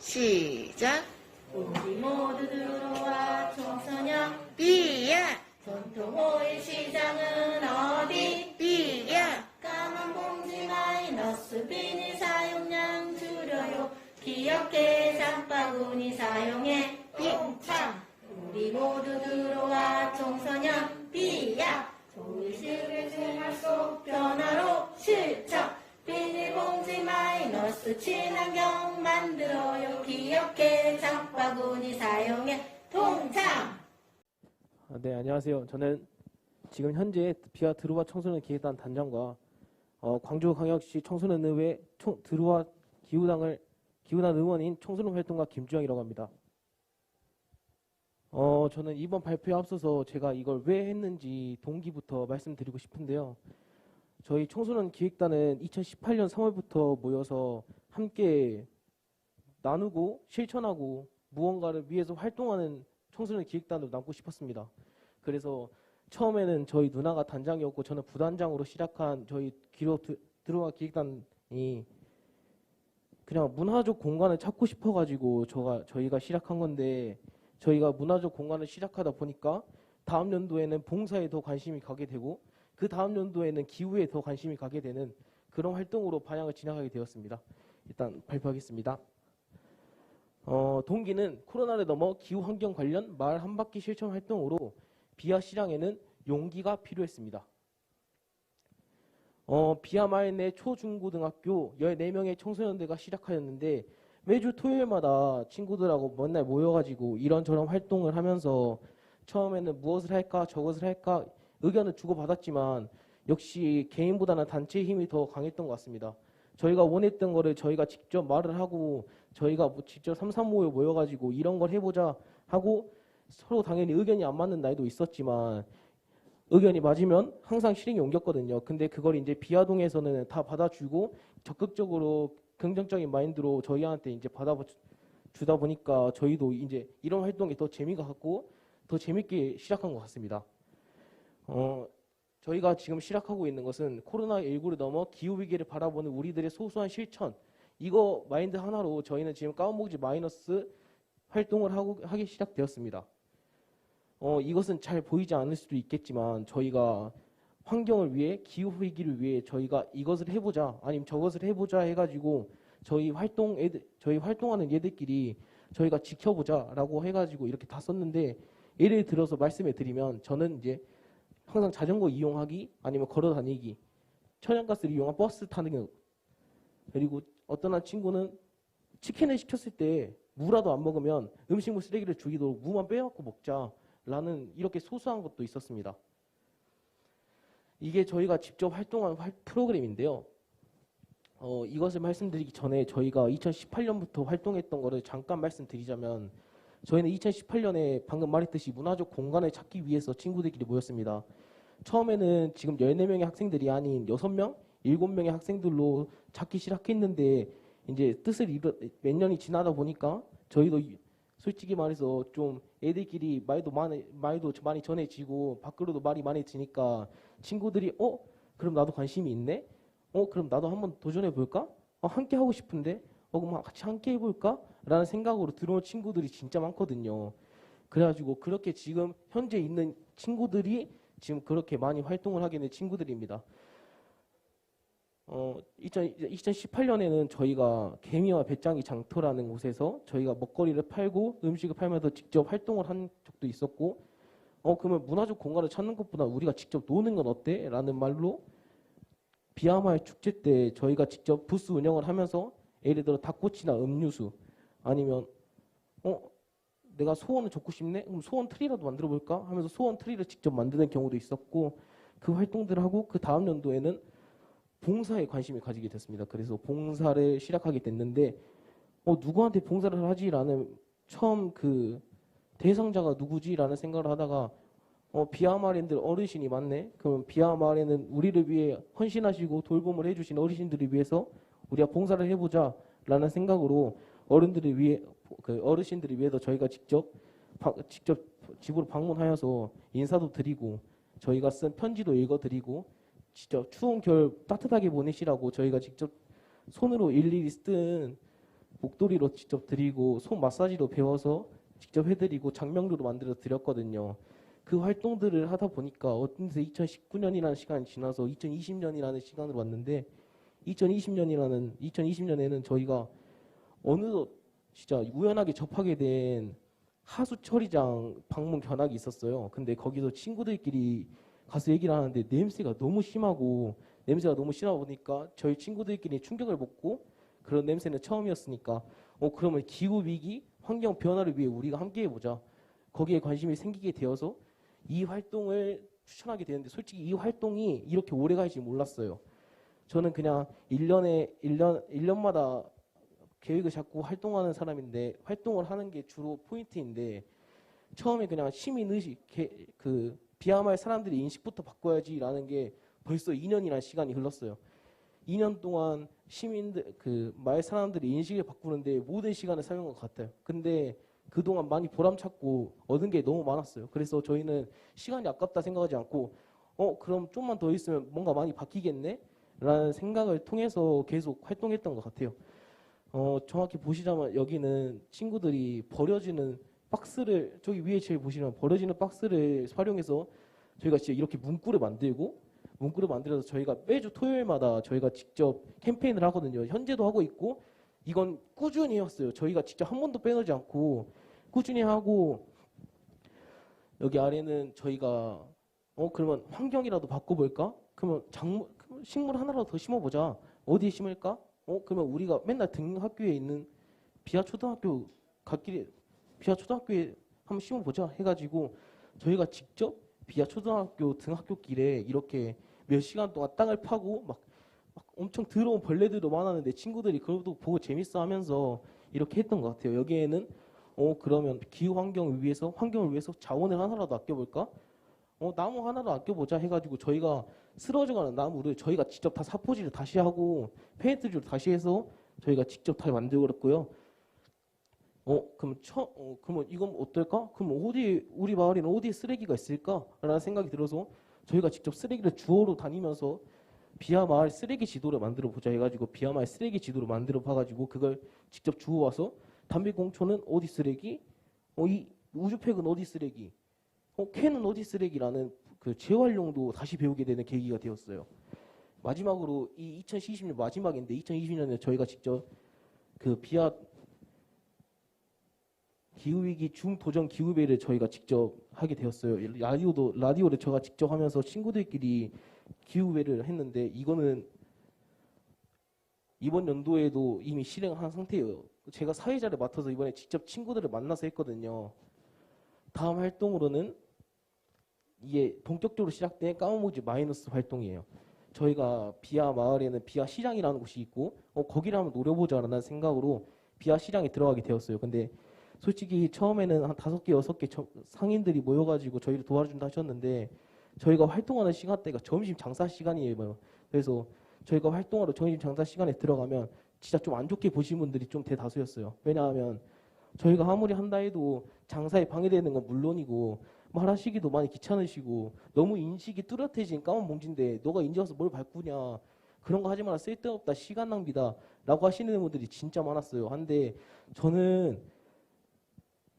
시작. 우리 모두 들어와 청소년 B야, 전통 호일 시장은 어디? B야. 까만 봉지 마이너스 비닐 사용량 줄여요 기억해 장바구니 사용해 네, 안녕하세요. 저는 지금 현재 비아 드루와 청소년 기획단 단장과 어, 광주광역시 청소년의회 총, 드루와 기후당을 기후단 의원인 청소년 활동가 김주영이라고 합니다. 어, 저는 이번 발표에 앞서서 제가 이걸 왜 했는지 동기부터 말씀드리고 싶은데요. 저희 청소년 기획단은 2018년 3월부터 모여서 함께 나누고 실천하고 무언가를 위해서 활동하는 청소년 기획단으로 남고 싶었습니다. 그래서 처음에는 저희 누나가 단장이었고 저는 부단장으로 시작한 저희 드- 들어와 기획단이 그냥 문화적 공간을 찾고 싶어가지고 저가 저희가 시작한 건데 저희가 문화적 공간을 시작하다 보니까 다음 연도에는 봉사에 더 관심이 가게 되고 그 다음 연도에는 기후에 더 관심이 가게 되는 그런 활동으로 반향을 진행하게 되었습니다. 일단 발표하겠습니다. 어, 동기는 코로나를 넘어 기후 환경 관련 마을 한 바퀴 실천 활동으로 비아 시장에는 용기가 필요했습니다. 어, 비아 마을 내 초중고등학교 14명의 청소년들과 시작하였는데 매주 토요일마다 친구들하고 맨날 모여가지고 이런저런 활동을 하면서 처음에는 무엇을 할까 저것을 할까 의견을 주고받았지만 역시 개인보다는 단체의 힘이 더 강했던 것 같습니다. 저희가 원했던 거를 저희가 직접 말을 하고 저희가 뭐 직접 삼삼오에 모여가지고 이런 걸 해보자 하고 서로 당연히 의견이 안 맞는 날도 있었지만 의견이 맞으면 항상 실행에 옮겼거든요. 근데 그걸 이제 비아동에서는 다 받아주고 적극적으로 긍정적인 마인드로 저희한테 이제 받아주다 보니까 저희도 이제 이런 활동이 더 재미가 갔고 더 재밌게 시작한 것 같습니다. 어, 저희가 지금 시작하고 있는 것은 코로나19를 넘어 기후위기를 바라보는 우리들의 소소한 실천 이거 마인드 하나로 저희는 지금 까운목지 마이너스 활동을 하고, 하기 시작되었습니다. 어, 이것은 잘 보이지 않을 수도 있겠지만 저희가 환경을 위해 기후 위기를 위해 저희가 이것을 해보자 아니면 저것을 해보자 해가지고 저희 활동 애들 저희 활동하는 얘들끼리 저희가 지켜보자라고 해가지고 이렇게 다 썼는데 예를 들어서 말씀해 드리면 저는 이제 항상 자전거 이용하기 아니면 걸어 다니기 천연가스를 이용한 버스 타는 경 그리고 어떤 한 친구는 치킨을 시켰을 때 무라도 안 먹으면 음식물 쓰레기를 주기도 무만 빼갖고 먹자라는 이렇게 소소한 것도 있었습니다. 이게 저희가 직접 활동한 활- 프로그램인데요. 어, 이것을 말씀드리기 전에 저희가 2018년부터 활동했던 거를 잠깐 말씀드리자면 저희는 2018년에 방금 말했듯이 문화적 공간을 찾기 위해서 친구들끼리 모였습니다. 처음에는 지금 14명의 학생들이 아닌 6명, 7명의 학생들로 찾기 시작했는데 이제 뜻을 이뤄 몇 년이 지나다 보니까 저희도 이- 솔직히 말해서 좀 애들끼리 말도 많이 말도 많이 전해지고 밖으로도 말이 많이 지니까 친구들이 어? 그럼 나도 관심이 있네? 어? 그럼 나도 한번 도전해 볼까? 어 함께 하고 싶은데 어 그럼 같이 함께 해볼까 라는 생각으로 들어온 친구들이 진짜 많거든요 그래가지고 그렇게 지금 현재 있는 친구들이 지금 그렇게 많이 활동을 하게 된 친구들입니다. 어, 2018년에는 저희가 개미와 배짱이 장터라는 곳에서 저희가 먹거리를 팔고 음식을 팔면서 직접 활동을 한 적도 있었고, 어, 그러면 문화적 공간을 찾는 것보다 우리가 직접 노는 건 어때? 라는 말로 비아마을 축제 때 저희가 직접 부스 운영을 하면서 예를 들어 닭꼬치나 음료수 아니면 어, 내가 소원을 적고 싶네? 그럼 소원 트리라도 만들어 볼까? 하면서 소원 트리를 직접 만드는 경우도 있었고 그 활동들을 하고 그 다음 연도에는 봉사에 관심을 가지게 됐습니다. 그래서 봉사를 시작하게 됐는데 어 누구한테 봉사를 하지라는 처음 그 대상자가 누구지라는 생각을 하다가 어 비아마랜드 어르신이 많네. 그럼 비아마랜은 우리를 위해 헌신하시고 돌봄을 해주신 어르신들을 위해서 우리가 봉사를 해보자라는 생각으로 어른들을 위해 그 어르신들을 위해서 저희가 직접 바- 직접 집으로 방문하여서 인사도 드리고 저희가 쓴 편지도 읽어드리고 직접 추운 겨울 따뜻하게 보내시라고 저희가 직접 손으로 일일이 쓴 목도리로 직접 드리고 손 마사지로 배워서 직접 해드리고 장명류로 만들어 드렸거든요. 그 활동들을 하다 보니까 어느새 2019년이라는 시간이 지나서 2020년이라는 시간으로 왔는데 2020년이라는 2020년에는 저희가 어느덧 진짜 우연하게 접하게 된 하수 처리장 방문 견학이 있었어요. 근데 거기서 친구들끼리 가서 얘기를 하는데 냄새가 너무 심하고 냄새가 너무 심하다 보니까 저희 친구들끼리 충격을 먹고 그런 냄새는 처음이었으니까 어 그러면 기후 위기, 환경 변화를 위해 우리가 함께 해보자. 거기에 관심이 생기게 되어서 이 활동을 추천하게 되는데 솔직히 이 활동이 이렇게 오래 갈지 몰랐어요. 저는 그냥 1년에 1년 1년마다 계획을 잡고 활동하는 사람인데 활동을 하는 게 주로 포인트인데 처음에 그냥 시민 의식 개- 그 비하마을 사람들이 인식부터 바꿔야지라는 게 벌써 2년이라는 시간이 흘렀어요. 2년 동안 시민들 그 마을 사람들이 인식을 바꾸는데 모든 시간을 사용한 것 같아요. 근데 그동안 많이 보람찾고 얻은 게 너무 많았어요. 그래서 저희는 시간이 아깝다 생각하지 않고 어 그럼 좀만 더 있으면 뭔가 많이 바뀌겠네? 라는 생각을 통해서 계속 활동했던 것 같아요. 어, 정확히 보시자면 여기는 친구들이 버려지는 박스를 저기 위에 제일 보시면 버려지는 박스를 활용해서 저희가 진짜 이렇게 문구를 만들고 문구를 만들어서 저희가 매주 토요일마다 저희가 직접 캠페인을 하거든요. 현재도 하고 있고 이건 꾸준히 해왔어요. 저희가 직접 한 번도 빼놓지 않고 꾸준히 하고 여기 아래는 저희가 어 그러면 환경이라도 바꿔볼까? 그러면 그러면 식물 하나라도 더 심어보자. 어디에 심을까? 어 그러면 우리가 맨날 듣는 학교에 있는 비하 초등학교 갓길에 비하 초등학교에 한번 심어보자 해가지고 저희가 직접 비하 초등학교 등학교 길에 이렇게 몇 시간 동안 땅을 파고 막, 막 엄청 더러운 벌레들도 많았는데 친구들이 그것도 보고 재밌어 하면서 이렇게 했던 것 같아요. 여기에는 어 그러면 기후 환경을 위해서 환경을 위해서 자원을 하나라도 아껴볼까? 어 나무 하나도 아껴보자 해가지고 저희가 쓰러져가는 나무를 저희가 직접 다 사포질을 다시 하고 페인트를 다시 해서 저희가 직접 다 만들었고요. 어 그럼 처 어, 그러면 이건 어떨까? 그럼 어디 우리 마을에는 어디에 쓰레기가 있을까?라는 생각이 들어서 저희가 직접 쓰레기를 주워로 다니면서 비하 마을 쓰레기 지도를 만들어 보자 해가지고 비하 마을 쓰레기 지도를 만들어 봐가지고 그걸 직접 주워 와서 담배꽁초는 어디 쓰레기? 어 이 우주팩은 어디 쓰레기? 어 캔은 어디 쓰레기라는 그 재활용도 다시 배우게 되는 계기가 되었어요. 마지막으로 이 2020년 마지막인데 2020년에 저희가 직접 그 비하 기후위기 중도전 기후배를 저희가 직접 하게 되었어요. 라디오도 라디오를 제가 직접 하면서 친구들끼리 기후배를 했는데 이거는 이번 연도에도 이미 실행한 상태예요. 제가 사회자를 맡아서 이번에 직접 친구들을 만나서 했거든요. 다음 활동으로는 이게 본격적으로 시작된 까마무지 마이너스 활동이에요. 저희가 비하 마을에는 비하 시장이라는 곳이 있고 어, 거기를 한번 노려보자라는 생각으로 비하 시장에 들어가게 되었어요. 근데 솔직히 처음에는 한 다섯 개 여섯 개 저- 상인들이 모여가지고 저희를 도와준다 하셨는데 저희가 활동하는 시간대가 점심 장사 시간이에요. 그래서 저희가 활동하러 점심 장사 시간에 들어가면 진짜 좀 안 좋게 보신 분들이 좀 대다수였어요. 왜냐하면 저희가 아무리 한다 해도 장사에 방해되는 건 물론이고 말하시기도 많이 귀찮으시고 너무 인식이 뚜렷해진 까만 봉지인데 너가 인제 와서 뭘 바꾸냐 그런 거 하지 마라 쓸데없다 시간 낭비다 라고 하시는 분들이 진짜 많았어요. 한데 저는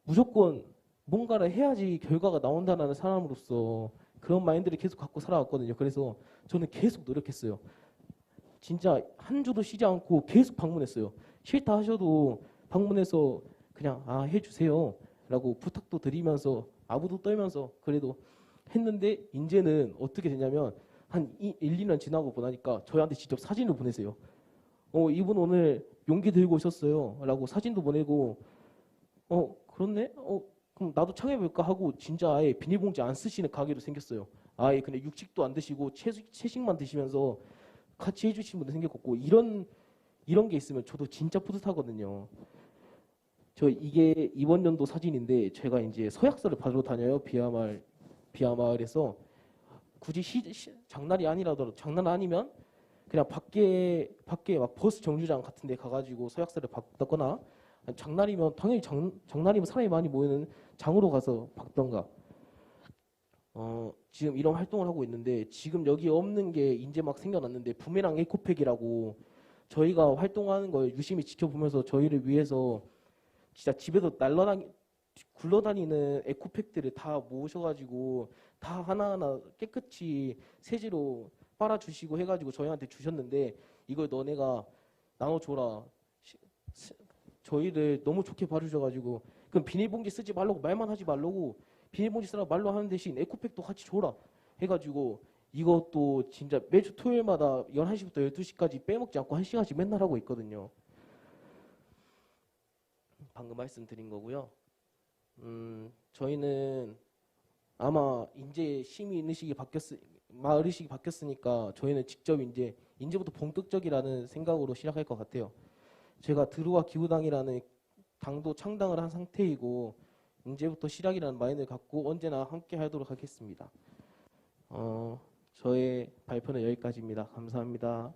무조건 뭔가를 해야지 결과가 나온다는 사람으로서 그런 마인드를 계속 갖고 살아왔거든요. 그래서 저는 계속 노력했어요. 진짜 한 주도 쉬지 않고 계속 방문했어요. 싫다 하셔도 방문해서 그냥 아 해주세요 라고 부탁도 드리면서 아부도 떨면서 그래도 했는데 이제는 어떻게 되냐면 한 1, 2년 지나고 보니까 저희한테 직접 사진을 보내세요. 어 이분 오늘 용기 들고 오셨어요 라고 사진도 보내고 어 그렇네? 어 그럼 나도 창해볼까 하고 진짜 아예 비닐봉지 안 쓰시는 가게도 생겼어요. 아예 그냥 육식도 안 드시고 채식, 채식만 드시면서 같이 해주신 분도 생겼고 이런 이런 게 있으면 저도 진짜 뿌듯하거든요. 저 이게 이번 연도 사진인데 제가 이제 서약서를 받으러 다녀요 비아마을 비아마을에서. 굳이 시, 시- 장날이 아니라도 장난 아니면 그냥 밖에 밖에 막 버스 정류장 같은데 가가지고 서약서를 받거나 장날이면 당연히 장, 장날이면 사람이 많이 모이는 장으로 가서 받던가. 어 지금 이런 활동을 하고 있는데 지금 여기 없는 게 이제 막 생겨났는데 부메랑 에코팩이라고 저희가 활동하는 걸 유심히 지켜보면서 저희를 위해서 진짜 집에서 날라다니 굴러다니는 에코팩들을 다 모으셔가지고 다 하나하나 깨끗이 세제로 빨아주시고 해가지고 저희한테 주셨는데 이걸 너네가 나눠줘라. 저희를 너무 좋게 봐주셔가지고 그럼 비닐봉지 쓰지 말라고 말만 하지 말라고 비닐봉지 쓰라고 말로 하는 대신 에코팩도 같이 줘라 해가지고 이것도 진짜 매주 토요일마다 11시부터 12시까지 빼먹지 않고 1시간씩 맨날 하고 있거든요. 방금 말씀드린 거고요. 음, 저희는 아마 이제 시민 의식이 바뀌었 마을 의식이 바뀌었으니까 저희는 직접 이제 이제부터 본격적이라는 생각으로 시작할 것 같아요. 제가 드루와 기후당이라는 당도 창당을 한 상태이고 이제부터 시작이라는 마인드를 갖고 언제나 함께 하도록 하겠습니다. 어, 저의 발표는 여기까지입니다. 감사합니다.